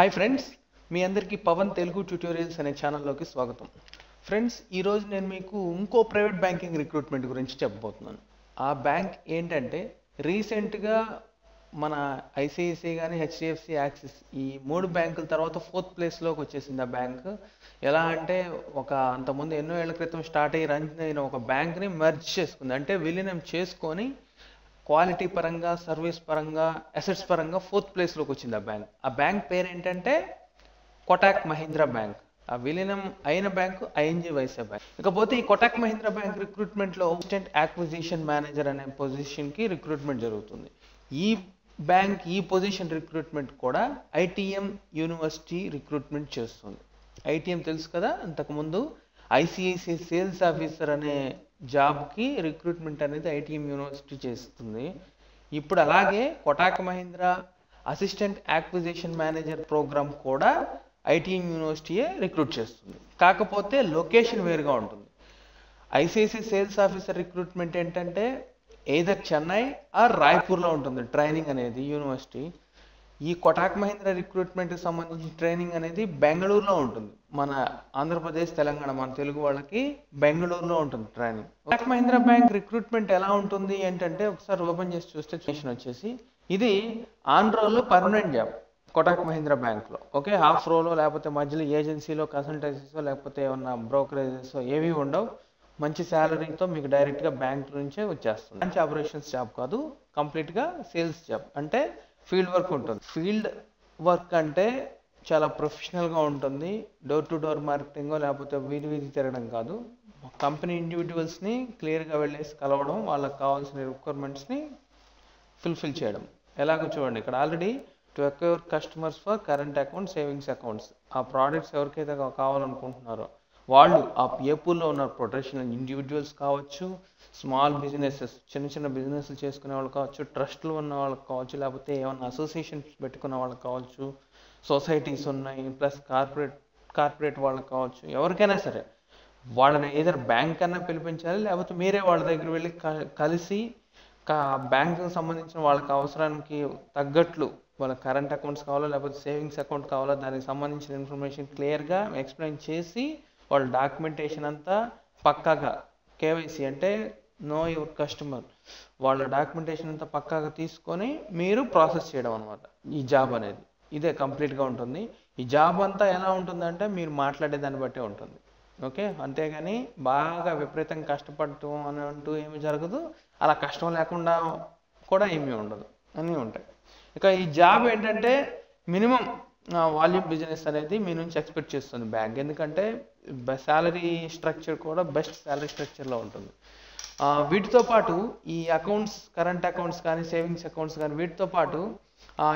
Hi friends మీ అందరికీ Pawan Telugu tutorials అనే ఛానల్లోకి స్వాగతం. ఫ్రెండ్స్ ఈరోజు నేను మీకు ఇంకో ప్రైవేట్ బ్యాంకింగ్ రిక్రూట్మెంట్ గురించి చెప్పబోతున్నాను. ఆ బ్యాంక్ ఏంటంటే రీసెంట్గా మన ఐసిఐసిఐ కానీ హెచ్డిఎఫ్సి యాక్సిస్ ఈ మూడు బ్యాంకుల తర్వాత ఫోర్త్ ప్లేస్లోకి వచ్చేసింది ఆ బ్యాంక్ ఎలా అంటే ఒక అంతకుముందు ఎన్నో ఏళ్ళ క్రితం స్టార్ట్ అయ్యి రన్ అయిన ఒక బ్యాంక్ని మెర్జ్ చేసుకుంది. అంటే విలీనం చేసుకొని క్వాలిటీ పరంగా సర్వీస్ పరంగా అసెట్స్ పరంగా ఫోర్త్ ప్లేస్లోకి వచ్చింది ఆ బ్యాంక్ ఆ బ్యాంక్ పేరు ఏంటంటే కొటాక్ మహీంద్రా బ్యాంక్ ఆ విలీనం అయిన బ్యాంకు ఐఎన్జి వైసా బ్యాంక్ ఇకపోతే ఈ కొటాక్ మహీంద్రా బ్యాంక్ రిక్రూట్మెంట్లో అసిస్టెంట్ యాక్విజిషన్ మేనేజర్ అనే పొజిషన్కి రిక్రూట్మెంట్ జరుగుతుంది. ఈ బ్యాంక్ ఈ పొజిషన్ రిక్రూట్మెంట్ కూడా ఐటీఎం యూనివర్సిటీ రిక్రూట్మెంట్ చేస్తుంది. ఐటీఎం తెలుసు కదా? అంతకుముందు ఐసిఐసిఐ సేల్స్ ఆఫీసర్ అనే జాబ్కి రిక్రూట్మెంట్ అనేది ఐటీఎం యూనివర్సిటీ చేస్తుంది. ఇప్పుడు అలాగే Kotak Mahindra assistant acquisition manager programme కూడా ఐటీఎం యూనివర్సిటీయే రిక్రూట్ చేస్తుంది. కాకపోతే లొకేషన్ వేరుగా ఉంటుంది. ఐసీఐసీ సేల్స్ ఆఫీసర్ రిక్రూట్మెంట్ ఏంటంటే ఏదర్ చెన్నై ఆర్ రాయ్పూర్లో ఉంటుంది ట్రైనింగ్ అనేది యూనివర్సిటీ. ఈ కొటాక్ మహీంద్ర రిక్రూట్మెంట్కి సంబంధించిన ట్రైనింగ్ అనేది బెంగళూరులో ఉంటుంది. మన ఆంధ్రప్రదేశ్ తెలంగాణ మన తెలుగు వాళ్ళకి బెంగళూరులో ఉంటుంది training. Kotak Mahindra bank recruitment ఎలా ఉంటుంది ఏంటంటే ఒకసారి ఓపెన్ చేసి చూస్తే చూసిన వచ్చేసి ఇది ఆన్ రోల్లో పర్మనెంట్ జాబ్ కొటాక్ మహీంద్రా బ్యాంక్లో. ఓకే హాఫ్ రోలో లేకపోతే మధ్యలో ఏజెన్సీలో కన్సల్టెన్సీసో లేకపోతే ఏమన్నా బ్రోకరేజెస్ ఏవి ఉండవు. మంచి శాలరీతో మీకు డైరెక్ట్గా బ్యాంక్ నుంచే వచ్చేస్తుంది. మంచి ఆపరేషన్స్ జాబ్ కాదు కంప్లీట్గా సేల్స్ జాబ్. అంటే ఫీల్డ్ వర్క్ ఉంటుంది. ఫీల్డ్ వర్క్ అంటే చాలా ప్రొఫెషనల్గా ఉంటుంది. డోర్ టు డోర్ మార్కెటింగ్ లేకపోతే వీధి వీధి తిరగడం కాదు. కంపెనీ ఇండివిజువల్స్ని క్లియర్గా వెళ్ళేసి కలవడం వాళ్ళకి కావాల్సిన రిక్వైర్మెంట్స్ని ఫుల్ఫిల్ చేయడం. ఎలాగో చూడండి ఇక్కడ already to acquire customers for current account savings accounts. ఆ ప్రోడక్ట్స్ ఎవరికైతే కావాలనుకుంటున్నారో వాళ్ళు ఆ ఏ ఉన్న ప్రొటెషనల్ ఇండివిజువల్స్ కావచ్చు స్మాల్ బిజినెసెస్ చిన్న చిన్న బిజినెస్లు చేసుకునే వాళ్ళు కావచ్చు ట్రస్ట్లు ఉన్న వాళ్ళకి కావచ్చు లేకపోతే ఏమైనా అసోసియేషన్స్ పెట్టుకున్న వాళ్ళకి కావచ్చు సొసైటీస్ ఉన్నాయి ప్లస్ కార్పొరేట్ కార్పొరేట్ వాళ్ళకి కావచ్చు ఎవరికైనా సరే. వాళ్ళని ఏదైనా బ్యాంక్ అన్నా పిలిపించాలి లేకపోతే మీరే వాళ్ళ దగ్గర వెళ్ళి క- కలిసి బ్యాంకుకి సంబంధించిన వాళ్ళకి అవసరానికి తగ్గట్లు వాళ్ళ కరెంట్ అకౌంట్స్ కావాలో లేకపోతే సేవింగ్స్ అకౌంట్ కావాలో దానికి సంబంధించిన ఇన్ఫర్మేషన్ క్లియర్గా ఎక్స్ప్లెయిన్ చేసి వాళ్ళ డాక్యుమెంటేషన్ అంతా పక్కాగా కేవైసీ అంటే నో యువర్ కస్టమర్. వాళ్ళ డాక్యుమెంటేషన్ అంతా పక్కాగా తీసుకొని మీరు ప్రాసెస్ చేయడం అనమాట ఈ జాబ్ అనేది. ఇదే కంప్లీట్గా ఉంటుంది. ఈ జాబ్ అంతా ఎలా ఉంటుందంటే మీరు మాట్లాడే దాన్ని బట్టే ఉంటుంది. ఓకే? అంతేగాని బాగా విపరీతంగా కష్టపడటం అని అంటూ ఏమి జరగదు. అలా కష్టం లేకుండా కూడా ఏమీ ఉండదు. అన్నీ ఉంటాయి. ఇక ఈ జాబ్ ఏంటంటే మినిమం వాల్యూమ్ బిజినెస్ అనేది మీ నుంచి ఎక్స్పెక్ట్ చేస్తుంది బ్యాంక్. ఎందుకంటే శాలరీ స్ట్రక్చర్ కూడా బెస్ట్ శాలరీ స్ట్రక్చర్లో ఉంటుంది. వీటితో పాటు ఈ అకౌంట్స్ కరెంట్ అకౌంట్స్ కానీ సేవింగ్స్ అకౌంట్స్ కానీ వీటితో పాటు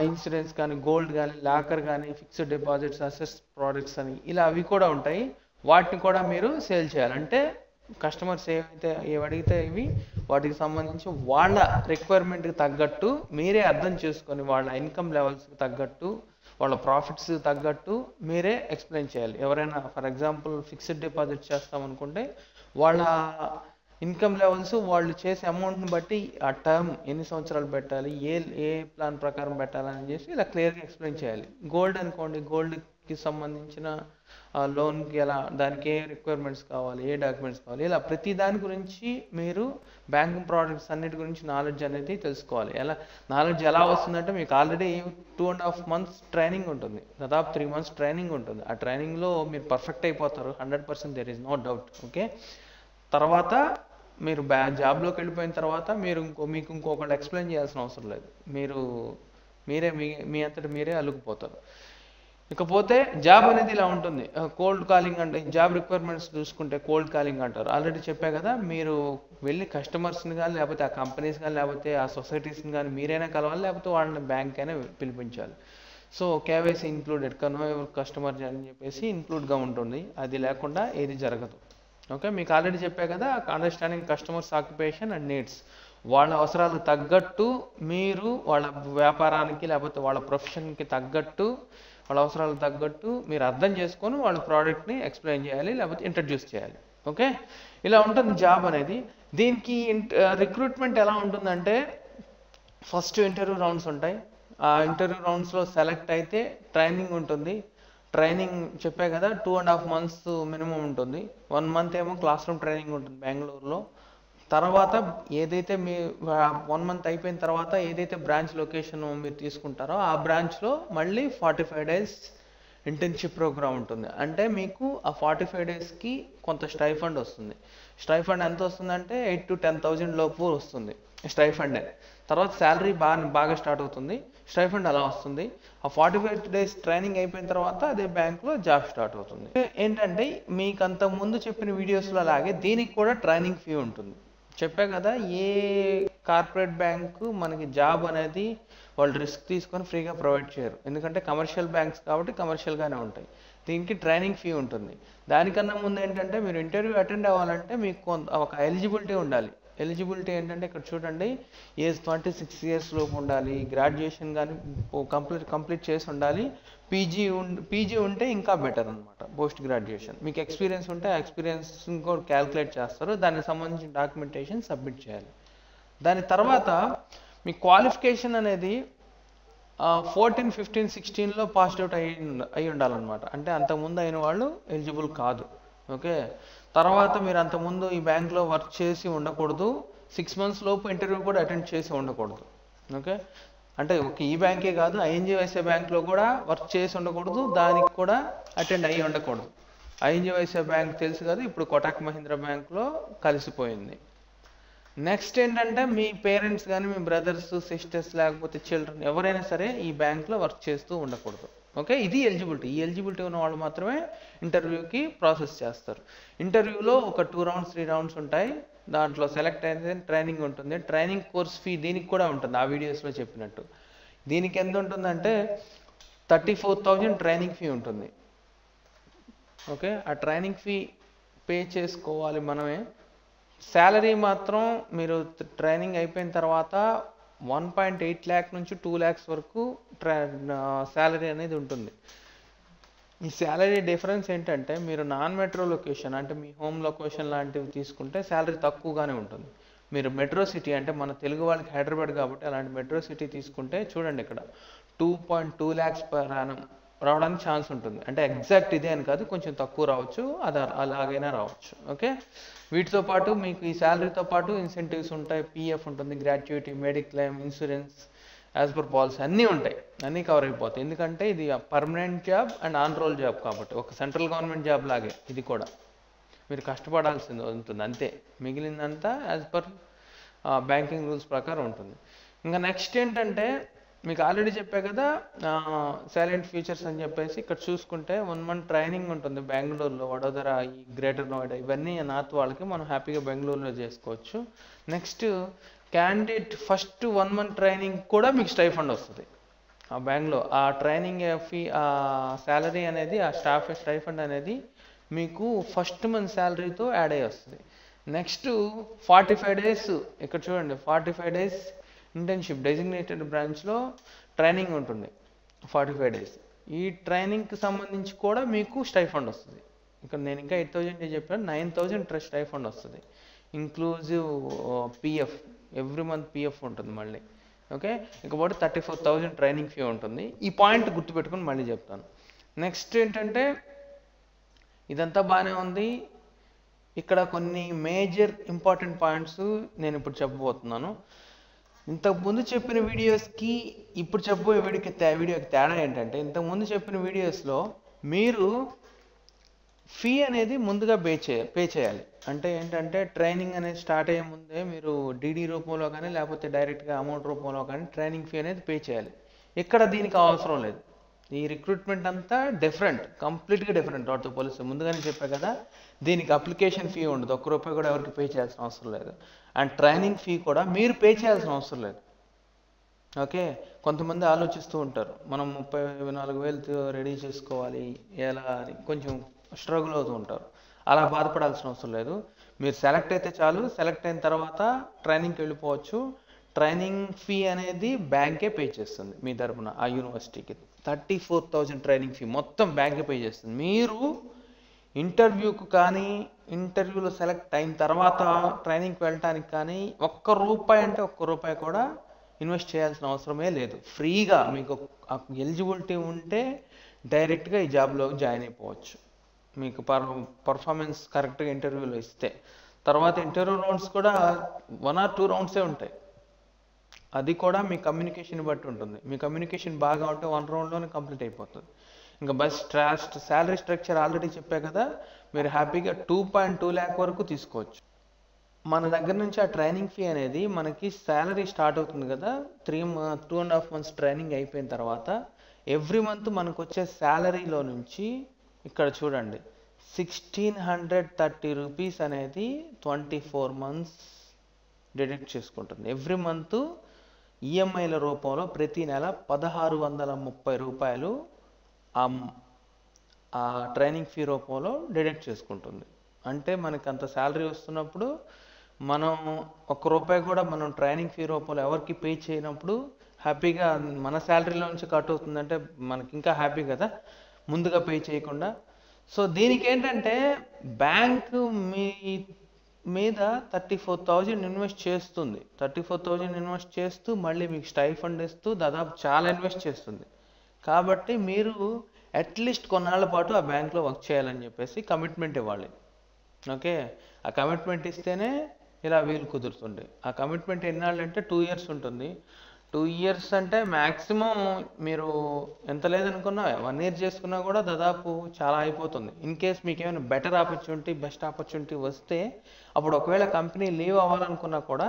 ఇన్సూరెన్స్ కానీ గోల్డ్ కానీ లాకర్ కానీ ఫిక్స్డ్ డిపాజిట్స్ అసెట్స్ ప్రోడక్ట్స్ అని ఇలా అవి కూడా ఉంటాయి. వాటిని కూడా మీరు సేల్ చేయాలి. అంటే కస్టమర్స్ ఏవైతే ఏవి అడిగితే ఇవి వాటికి సంబంధించి వాళ్ళ రిక్వైర్మెంట్కి తగ్గట్టు మీరే అర్థం చేసుకొని వాళ్ళ ఇన్కమ్ లెవెల్స్కి తగ్గట్టు వాళ్ళ ప్రాఫిట్స్ తగ్గట్టు మీరే ఎక్స్ప్లెయిన్ చేయాలి. ఎవరైనా ఫర్ ఎగ్జాంపుల్ ఫిక్స్డ్ డిపాజిట్ చేస్తామనుకుంటే వాళ్ళ ఇన్కమ్ లెవెల్స్ వాళ్ళు చేసే అమౌంట్ని బట్టి ఆ టర్మ్ ఎన్ని సంవత్సరాలు పెట్టాలి ఏ ఏ ప్లాన్ ప్రకారం పెట్టాలని చేసి ఇలా క్లియర్గా ఎక్స్ప్లెయిన్ చేయాలి. గోల్డ్ అనుకోండి గోల్డ్కి సంబంధించిన లోన్కి ఎలా దానికి ఏ రిక్వైర్మెంట్స్ కావాలి ఏ డాక్యుమెంట్స్ కావాలి ఇలా ప్రతి దాని గురించి మీరు బ్యాంకింగ్ ప్రోడక్ట్స్ అన్నిటి గురించి నాలెడ్జ్ అనేది తెలుసుకోవాలి. ఎలా నాలెడ్జ్ ఎలా వస్తుందంటే మీకు already two and half months training ఉంటుంది. దాదాపు త్రీ మంత్స్ ట్రైనింగ్ ఉంటుంది. ఆ ట్రైనింగ్లో మీరు పర్ఫెక్ట్ అయిపోతారు hundred percent there is no doubt okay? తర్వాత మీరు బ్యా జాబ్లోకి వెళ్ళిపోయిన తర్వాత మీరు ఇంకో మీకు ఇంకొకళ్ళు ఎక్స్ప్లెయిన్ చేయాల్సిన అవసరం లేదు. మీరు మీరే మీ మీ అంతటి మీరే అల్లుకుపోతారు ఇకపోతే జాబ్ అనేది ఇలా ఉంటుంది. కోల్డ్ కాలింగ్ అంటే జాబ్ రిక్వైర్మెంట్స్ చూసుకుంటే కోల్డ్ కాలింగ్ అంటారు. ఆల్రెడీ చెప్పా కదా మీరు వెళ్ళి కస్టమర్స్ని కానీ లేకపోతే ఆ కంపెనీస్ కానీ లేకపోతే ఆ సొసైటీస్ని కానీ మీరైనా కలవాలి లేకపోతే వాళ్ళని బ్యాంక్ అయినా పిలిపించాలి. So KYC included Kanwar customer అని చెప్పేసి ఇంక్లూడ్గా ఉంటుంది. అది లేకుండా ఏది జరగదు. ఓకే మీకు ఆల్రెడీ చెప్పా కదా understanding customers occupation and needs వాళ్ళ అవసరాలకు తగ్గట్టు మీరు వాళ్ళ వ్యాపారానికి లేకపోతే వాళ్ళ ప్రొఫెషన్కి తగ్గట్టు వాళ్ళ అవసరాలకు తగ్గట్టు మీరు అర్థం చేసుకొని వాళ్ళ ప్రోడక్ట్ని ఎక్స్ప్లెయిన్ చేయాలి లేకపోతే ఇంట్రడ్యూస్ చేయాలి. ఓకే ఇలా ఉంటుంది జాబ్ అనేది. దీనికి రిక్రూట్మెంట్ uh, ఎలా ఉంటుందంటే ఫస్ట్ ఇంటర్వ్యూ రౌండ్స్ ఉంటాయి. ఆ ఇంటర్వ్యూ రౌండ్స్లో సెలెక్ట్ అయితే ట్రైనింగ్ ఉంటుంది. ట్రైనింగ్ చెప్పే కదా two and half months minimum ఉంటుంది. వన్ మంత్ ఏమో క్లాస్ రూమ్ ట్రైనింగ్ ఉంటుంది బెంగళూరులో. తర్వాత ఏదైతే మీ వన్ మంత్ అయిపోయిన తర్వాత ఏదైతే బ్రాంచ్ లొకేషన్ మీరు తీసుకుంటారో ఆ బ్రాంచ్లో మళ్ళీ forty five days internship program ఉంటుంది. అంటే మీకు ఆ ఫార్టీ ఫైవ్ డేస్కి కొంత స్టైఫండ్ వస్తుంది. స్టైఫండ్ ఎంత వస్తుందంటే ఎయిట్ టు టెన్ థౌజండ్ లోపు వస్తుంది. స్టైఫండ్. తర్వాత శాలరీ బాగా బాగా స్టార్ట్ అవుతుంది. స్టైఫండ్ అలా వస్తుంది. ఆ ఫార్టీ ఫైవ్ డేస్ ట్రైనింగ్ అయిపోయిన తర్వాత అదే బ్యాంక్లో జాబ్ స్టార్ట్ అవుతుంది. ఏంటంటే మీకు అంత ముందు చెప్పిన వీడియోస్లో అలాగే దీనికి కూడా ట్రైనింగ్ ఫీ ఉంటుంది. చెప్పా కదా ఏ కార్పొరేట్ బ్యాంకు మనకి జాబ్ అనేది వాళ్ళు రిస్క్ తీసుకొని ఫ్రీగా ప్రొవైడ్ చేయరు. ఎందుకంటే కమర్షియల్ బ్యాంక్స్ కాబట్టి కమర్షియల్గానే ఉంటాయి. దీనికి ట్రైనింగ్ ఫీ ఉంటుంది. దానికన్నా ముందు ఏంటంటే మీరు ఇంటర్వ్యూ అటెండ్ అవ్వాలంటే మీకు కొంత ఒక ఎలిజిబిలిటీ ఉండాలి. ఎలిజిబిలిటీ ఏంటంటే ఇక్కడ చూడండి ఏజ్ ట్వంటీ సిక్స్ ఇయర్స్ లోపు ఉండాలి గ్రాడ్యుయేషన్ కానీ కంప్లీట్ కంప్లీట్ చేసి ఉండాలి. పీజీ ఉం పీజీ ఉంటే ఇంకా బెటర్ అనమాట పోస్ట్ గ్రాడ్యుయేషన్ మీకు ఎక్స్పీరియన్స్ ఉంటే ఆ ఎక్స్పీరియన్స్ కూడా క్యాల్కులేట్ చేస్తారు దానికి సంబంధించిన డాక్యుమెంటేషన్ సబ్మిట్ చేయాలి. దాని తర్వాత మీ క్వాలిఫికేషన్ అనేది ఫోర్టీన్ ఫిఫ్టీన్ సిక్స్టీన్లో పాస్డ్ అవుట్ అయ్యి అయి ఉండాలన్నమాట. అంటే అంతకుముందు అయిన వాళ్ళు ఎలిజిబుల్ కాదు. ఓకే? తర్వాత మీరు అంతకుముందు ఈ బ్యాంక్లో వర్క్ చేసి ఉండకూడదు. సిక్స్ మంత్స్ లోపు ఇంటర్వ్యూ కూడా అటెండ్ చేసి ఉండకూడదు. ఓకే? అంటే ఒక ఈ బ్యాంకే కాదు ఐఎన్జిఓఎస్ఏ బ్యాంక్లో కూడా వర్క్ చేసి ఉండకూడదు. దానికి కూడా అటెండ్ అయ్యి ఉండకూడదు. ఐఎన్జిఓఎస్ఏ బ్యాంక్ తెలుసు కదా ఇప్పుడు కోటక్ మహీంద్రా బ్యాంక్లో కలిసిపోయింది. నెక్స్ట్ ఏంటంటే మీ పేరెంట్స్ కానీ మీ బ్రదర్స్ సిస్టర్స్ లేకపోతే చిల్డ్రన్ ఎవరైనా సరే ఈ బ్యాంక్లో వర్క్ చేస్తూ ఉండకూడదు. ఓకే? ఇది ఎలిజిబిలిటీ. ఈ ఎలిజిబిలిటీ ఉన్న వాళ్ళు మాత్రమే ఇంటర్వ్యూకి ప్రాసెస్ చేస్తారు. ఇంటర్వ్యూలో ఒక టూ రౌండ్స్ త్రీ రౌండ్స్ ఉంటాయి. దాంట్లో సెలెక్ట్ అయితే ట్రైనింగ్ ఉంటుంది. ట్రైనింగ్ కోర్స్ ఫీ దీనికి కూడా ఉంటుంది. ఆ వీడియోస్లో చెప్పినట్టు. దీనికి ఎంత ఉంటుందంటే thirty four thousand training fee ఉంటుంది. ఓకే? ఆ ట్రైనింగ్ ఫీ పే చేసుకోవాలి మనమే. శాలరీ మాత్రం మీరు ట్రైనింగ్ అయిపోయిన తర్వాత వన్ పాయింట్ ఎయిట్ ల్యాక్ నుంచి టూ ల్యాక్స్ వరకు ట్రా శాలరీ అనేది ఉంటుంది. ఈ శాలరీ డిఫరెన్స్ ఏంటంటే మీరు నాన్ మెట్రో లొకేషన్ అంటే మీ హోమ్ లొకేషన్ లాంటివి తీసుకుంటే శాలరీ తక్కువగానే ఉంటుంది. మీరు మెట్రో సిటీ అంటే మన తెలుగు వాళ్ళకి హైదరాబాద్ కాబట్టి అలాంటి మెట్రో సిటీ తీసుకుంటే చూడండి ఇక్కడ two point two lakhs per annum రావడానికి ఛాన్స్ ఉంటుంది. అంటే ఎగ్జాక్ట్ ఇదే అని కాదు కొంచెం తక్కువ రావచ్చు అది అలాగైనా రావచ్చు. ఓకే వీటితో పాటు మీకు ఈ శాలరీతో పాటు ఇన్సెంటివ్స్ ఉంటాయి పిఎఫ్ ఉంటుంది gratuity mediclaim insurance as per policy అన్నీ ఉంటాయి. అన్నీ కవర్ అయిపోతాయి. ఎందుకంటే ఇది permanent job and on roll job కాబట్టి ఒక సెంట్రల్ గవర్నమెంట్ జాబ్ లాగే ఇది కూడా. మీరు కష్టపడాల్సింది ఉంటుంది అంతే. మిగిలిందంతా యాజ్ పర్ బ్యాంకింగ్ రూల్స్ ప్రకారం ఉంటుంది. ఇంకా నెక్స్ట్ ఏంటంటే మీకు ఆల్రెడీ చెప్పా కదా సైలెంట్ ఫీచర్స్ అని చెప్పేసి ఇక్కడ చూసుకుంటే వన్ మంత్ ట్రైనింగ్ ఉంటుంది బెంగళూరులో వడోదర ఈ గ్రేటర్ నోయిడా ఇవన్నీ నార్త్ వాళ్ళకి మనం హ్యాపీగా బెంగళూరులో చేసుకోవచ్చు. Next candidate first one month training కూడా మీకు స్టైఫండ్ వస్తుంది. ఆ బెంగళూరు ఆ ట్రైనింగ్ ఫీ ఆ శాలరీ అనేది ఆ స్టాఫ్ స్టైఫండ్ అనేది మీకు ఫస్ట్ మంత్ శాలరీతో యాడ్ అయ్యి వస్తుంది. నెక్స్ట్ ఫార్టీ ఫైవ్ డేస్ ఇక్కడ చూడండి forty five days internship designated బ్రాంచ్లో ట్రైనింగ్ ఉంటుంది. ఫార్టీ ఫైవ్ డేస్ ఈ ట్రైనింగ్కి సంబంధించి కూడా మీకు స్టైఫండ్ వస్తుంది. ఇక్కడ నేను ఇంకా ఎయిట్ థౌజండ్ చెప్పాను నైన్ థౌజండ్ స్టైఫండ్ వస్తుంది. Inclusive PF every month PF ఉంటుంది మళ్ళీ. ఓకే ఇకపోతే thirty four thousand training fee ఉంటుంది. ఈ పాయింట్ గుర్తుపెట్టుకుని మళ్ళీ చెప్తాను. నెక్స్ట్ ఏంటంటే ఇదంతా బాగానే ఉంది. ఇక్కడ కొన్ని మేజర్ ఇంపార్టెంట్ పాయింట్స్ నేను ఇప్పుడు చెప్పబోతున్నాను. ఇంతకు ముందు చెప్పిన వీడియోస్కి ఇప్పుడు చెప్పబోయే వీడియోకి తే వీడియోకి తేడా ఏంటంటే ఇంతకుముందు చెప్పిన వీడియోస్లో మీరు ఫీ అనేది ముందుగా పే చే పే చేయాలి. అంటే ఏంటంటే ట్రైనింగ్ అనేది స్టార్ట్ అయ్యే ముందే మీరు డీడీ రూపంలో కానీ లేకపోతే డైరెక్ట్గా అమౌంట్ రూపంలో కానీ ట్రైనింగ్ ఫీ అనేది పే చేయాలి. ఇక్కడ దీనికి అవసరం లేదు. ఈ రిక్రూట్మెంట్ అంతా డిఫరెంట్ కంప్లీట్గా డిఫరెంట్ వాటితో పోలిస్తే ముందుగానే చెప్పా కదా దీనికి అప్లికేషన్ ఫీ ఉండదు. ఒక్క రూపాయి కూడా ఎవరికి పే చేయాల్సిన అవసరం లేదు. అండ్ ట్రైనింగ్ ఫీ కూడా మీరు పే చేయాల్సిన అవసరం లేదు. ఓకే కొంతమంది ఆలోచిస్తూ ఉంటారు మనం ముప్పై నాలుగు వేలతో రెడీ చేసుకోవాలి ఎలా అని కొంచెం స్ట్రగుల్ అవుతూ ఉంటారు. అలా బాధపడాల్సిన అవసరం లేదు. మీరు సెలెక్ట్ అయితే చాలు సెలెక్ట్ అయిన తర్వాత ట్రైనింగ్కి వెళ్ళిపోవచ్చు. ట్రైనింగ్ ఫీ అనేది బ్యాంకే పే చేస్తుంది మీ తరపున ఆ యూనివర్సిటీకి thirty four thousand training fee మొత్తం బ్యాంకే పే చేస్తుంది. మీరు ఇంటర్వ్యూకు కానీ ఇంటర్వ్యూలో సెలెక్ట్ అయిన తర్వాత ట్రైనింగ్కి వెళ్ళటానికి కానీ ఒక్క రూపాయి అంటే ఒక్క రూపాయి కూడా ఇన్వెస్ట్ చేయాల్సిన అవసరమే లేదు. ఫ్రీగా మీకు ఎలిజిబిలిటీ ఉంటే డైరెక్ట్గా ఈ జాబ్లో జాయిన్ అయిపోవచ్చు. మీకు పర్ పర్ఫార్మెన్స్ కరెక్ట్గా ఇంటర్వ్యూలో ఇస్తే. తర్వాత ఇంటర్వ్యూ రౌండ్స్ కూడా వన్ ఆర్ టూ రౌండ్సే ఉంటాయి. అది కూడా మీ కమ్యూనికేషన్ బట్టి ఉంటుంది. మీ కమ్యూనికేషన్ బాగా ఉంటే వన్ రౌండ్లోనే కంప్లీట్ అయిపోతుంది. ఇంకా బస్ ట్రాస్ట్ శాలరీ స్ట్రక్చర్ ఆల్రెడీ చెప్పా కదా మీరు హ్యాపీగా టూ పాయింట్ టూ ల్యాక్ వరకు తీసుకోవచ్చు. మన దగ్గర నుంచి ఆ ట్రైనింగ్ ఫీ అనేది మనకి శాలరీ స్టార్ట్ అవుతుంది కదా three two and half months training అయిపోయిన తర్వాత ఎవ్రీ మంత్ మనకు వచ్చే శాలరీలో నుంచి ఇక్కడ చూడండి సిక్స్టీన్ హండ్రెడ్ థర్టీ రూపీస్ అనేది ట్వంటీ ఫోర్ మంత్స్ డిడక్ట్ చేసుకుంటుంది. ఎవ్రీ మంత్ ఈఎంఐల రూపంలో ప్రతి నెల పదహారు వందల ముప్పై రూపాయలు ఆ ట్రైనింగ్ ఫీ రూపంలో డిడక్ట్ చేసుకుంటుంది. అంటే మనకి అంత శాలరీ వస్తున్నప్పుడు మనం ఒక్క రూపాయి కూడా మనం ట్రైనింగ్ ఫీ రూపంలో ఎవరికి పే చేయనప్పుడు హ్యాపీగా మన శాలరీలో నుంచి కట్ అవుతుందంటే మనకి ఇంకా హ్యాపీ కదా ముందుగా పే చేయకుండా. సో దీనికి ఏంటంటే బ్యాంక్ మీ మీద థర్టీ ఫోర్ థౌజండ్ ఇన్వెస్ట్ చేస్తుంది. థర్టీ ఫోర్ థౌజండ్ ఇన్వెస్ట్ చేస్తూ మళ్ళీ మీకు స్టైఫండ్ ఇస్తూ దాదాపు చాలా ఇన్వెస్ట్ చేస్తుంది. కాబట్టి మీరు అట్లీస్ట్ కొన్నాళ్ళ పాటు ఆ బ్యాంక్లో వర్క్ చేయాలని చెప్పేసి కమిట్మెంట్ ఇవ్వాలి. ఓకే? ఆ కమిట్మెంట్ ఇస్తేనే ఇలా వీలు కుదురుతుంది. ఆ కమిట్మెంట్ ఎన్నాళ్ళు అంటే టూ ఇయర్స్ ఉంటుంది. టూ ఇయర్స్ అంటే మ్యాక్సిమం మీరు ఎంత లేదనుకున్నా వన్ ఇయర్ చేసుకున్నా కూడా దాదాపు చాలా అయిపోతుంది. ఇన్ కేస్ మీకు ఏమైనా బెటర్ ఆపర్చునిటీ బెస్ట్ ఆపర్చునిటీ వస్తే అప్పుడు ఒకవేళ కంపెనీ లీవ్ అవ్వాలనుకున్నా కూడా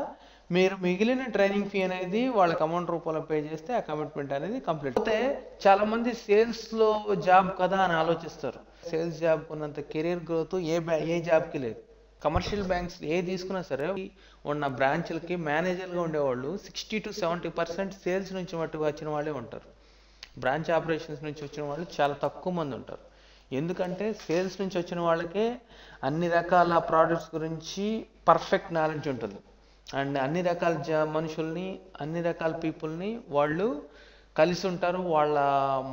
మీరు మిగిలిన ట్రైనింగ్ ఫీ అనేది వాళ్ళకి అమౌంట్ రూపంలో పే చేస్తే ఆ కమిట్మెంట్ అనేది కంప్లీట్ అయితే చాలామంది సేల్స్లో జాబ్ కదా అని ఆలోచిస్తారు. సేల్స్ జాబ్ ఉన్నంత కెరీర్ గ్రోత్ ఏ ఏ జాబ్కి లేదు. కమర్షియల్ బ్యాంక్స్ ఏ తీసుకున్నా సరే ఉన్న బ్రాంచ్లకి మేనేజర్గా ఉండేవాళ్ళు sixty to seventy percent sales నుంచి మట్టుకు వచ్చిన వాళ్ళే ఉంటారు. బ్రాంచ్ ఆపరేషన్స్ నుంచి వచ్చిన వాళ్ళు చాలా తక్కువ మంది ఉంటారు. ఎందుకంటే సేల్స్ నుంచి వచ్చిన వాళ్ళకే అన్ని రకాల ప్రోడక్ట్స్ గురించి పర్ఫెక్ట్ నాలెడ్జ్ ఉంటుంది. అండ్ అన్ని రకాల జ మనుషుల్ని అన్ని రకాల పీపుల్ని వాళ్ళు కలిసి ఉంటారు. వాళ్ళ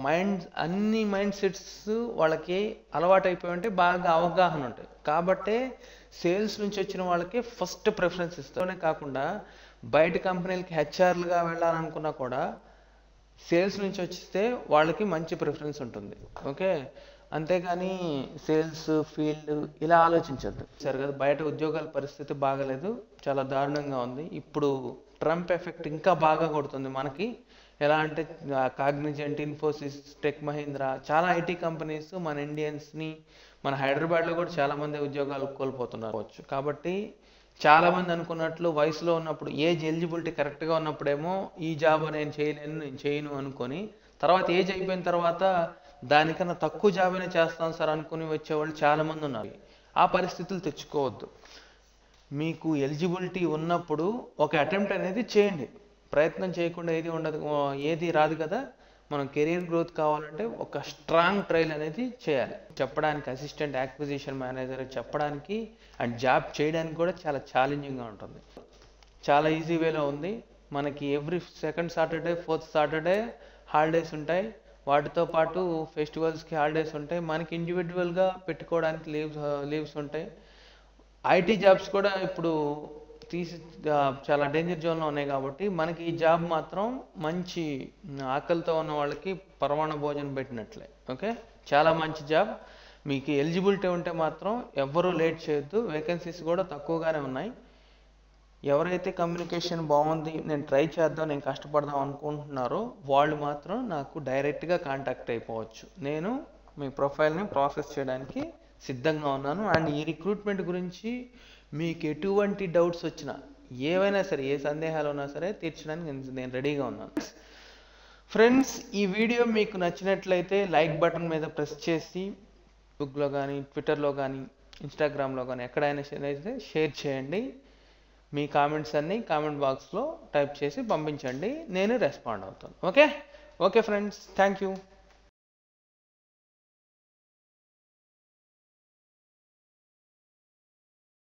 మైండ్ అన్ని మైండ్ సెట్స్ వాళ్ళకి అలవాటు అయిపోయి ఉంటే బాగా అవగాహన ఉంటాయి. కాబట్టే సేల్స్ నుంచి వచ్చిన వాళ్ళకి ఫస్ట్ ప్రిఫరెన్స్ ఇస్తానే కాకుండా బయట కంపెనీలకి హెచ్ఆర్లుగా వెళ్ళాలనుకున్నా కూడా సేల్స్ నుంచి వచ్చిస్తే వాళ్ళకి మంచి ప్రిఫరెన్స్ ఉంటుంది. ఓకే? అంతేగాని సేల్స్ ఫీల్డ్ ఇలా ఆలోచించద్దు. సరే కదా బయట ఉద్యోగాల పరిస్థితి బాగలేదు చాలా దారుణంగా ఉంది. ఇప్పుడు ట్రంప్ ఎఫెక్ట్ ఇంకా బాగా కొడుతుంది మనకి. ఎలా అంటే కాగ్నిజెంట్ ఇన్ఫోసిస్ టెక్ మహీంద్రా చాలా ఐటీ కంపెనీస్ మన ఇండియన్స్ని మన హైదరాబాద్లో కూడా చాలా మంది ఉద్యోగాలు కోల్పోతున్నారు. కాబట్టి చాలామంది అనుకున్నట్లు వయసులో ఉన్నప్పుడు ఏజ్ ఎలిజిబిలిటీ కరెక్ట్గా ఉన్నప్పుడేమో ఈ జాబ్ నేను చేయలేను నేను చేయను అనుకొని తర్వాత ఏజ్ అయిపోయిన తర్వాత దానికన్నా తక్కువ జాబ్ అయినా చేస్తాను సార్ అనుకుని వచ్చేవాళ్ళు చాలామంది ఉన్నారు. ఆ పరిస్థితులు తెచ్చుకోవద్దు. మీకు ఎలిజిబిలిటీ ఉన్నప్పుడు ఒక అటెంప్ట్ అనేది చేయండి. ప్రయత్నం చేయకుండా ఏది ఉండదు ఏది రాదు కదా. మనం కెరీర్ గ్రోత్ కావాలంటే ఒక స్ట్రాంగ్ ట్రైల్ అనేది చేయాలి. చెప్పడానికి అసిస్టెంట్ యాక్విజిషన్ మేనేజర్ చెప్పడానికి అండ్ జాబ్ చేయడానికి కూడా చాలా ఛాలెంజింగ్గా ఉంటుంది. చాలా ఈజీ వేలో ఉంది. మనకి every second Saturday fourth Saturday holidays ఉంటాయి. వాటితో పాటు ఫెస్టివల్స్కి హాలిడేస్ ఉంటాయి. మనకి ఇండివిజువల్గా పెట్టుకోవడానికి లీవ్స్ లీవ్స్ ఉంటాయి. ఐటీ జాబ్స్ కూడా ఇప్పుడు తీసి చాలా డేంజర్ జోన్లో ఉన్నాయి కాబట్టి మనకి ఈ జాబ్ మాత్రం మంచి ఆకలితో ఉన్న వాళ్ళకి పరమాణ భోజనం పెట్టినట్లే. ఓకే చాలా మంచి జాబ్ మీకు ఎలిజిబిలిటీ ఉంటే మాత్రం ఎవ్వరూ లేట్ చేయొద్దు. వేకెన్సీస్ కూడా తక్కువగానే ఉన్నాయి. ఎవరైతే కమ్యూనికేషన్ బాగుంది నేను ట్రై చేద్దాం నేను కష్టపడదాం అనుకుంటున్నారో వాళ్ళు మాత్రం నాకు డైరెక్ట్గా కాంటాక్ట్ అయిపోవచ్చు. నేను మీ ప్రొఫైల్ని ప్రాసెస్ చేయడానికి సిద్ధంగా ఉన్నాను. అండ్ ఈ రిక్రూట్మెంట్ గురించి మీకు ఎటువంటి డౌట్స్ వచ్చినా ఏవైనా సరే ఏ సందేహాలు ఉన్నా సరే తీర్చడానికి నేను రెడీగా ఉన్నాను. ఫ్రెండ్స్ ఈ వీడియో మీకు నచ్చినట్లయితే లైక్ బటన్ మీద ప్రెస్ చేసి ఫేస్బుక్లో కానీ ట్విట్టర్లో కానీ ఇన్స్టాగ్రామ్లో కానీ ఎక్కడైనా షేర్ అయితే షేర్ చేయండి. మీ కామెంట్స్ అన్నీ కామెంట్ బాక్స్లో టైప్ చేసి పంపించండి. నేను రెస్పాండ్ అవుతాను. Okay okay friends thank you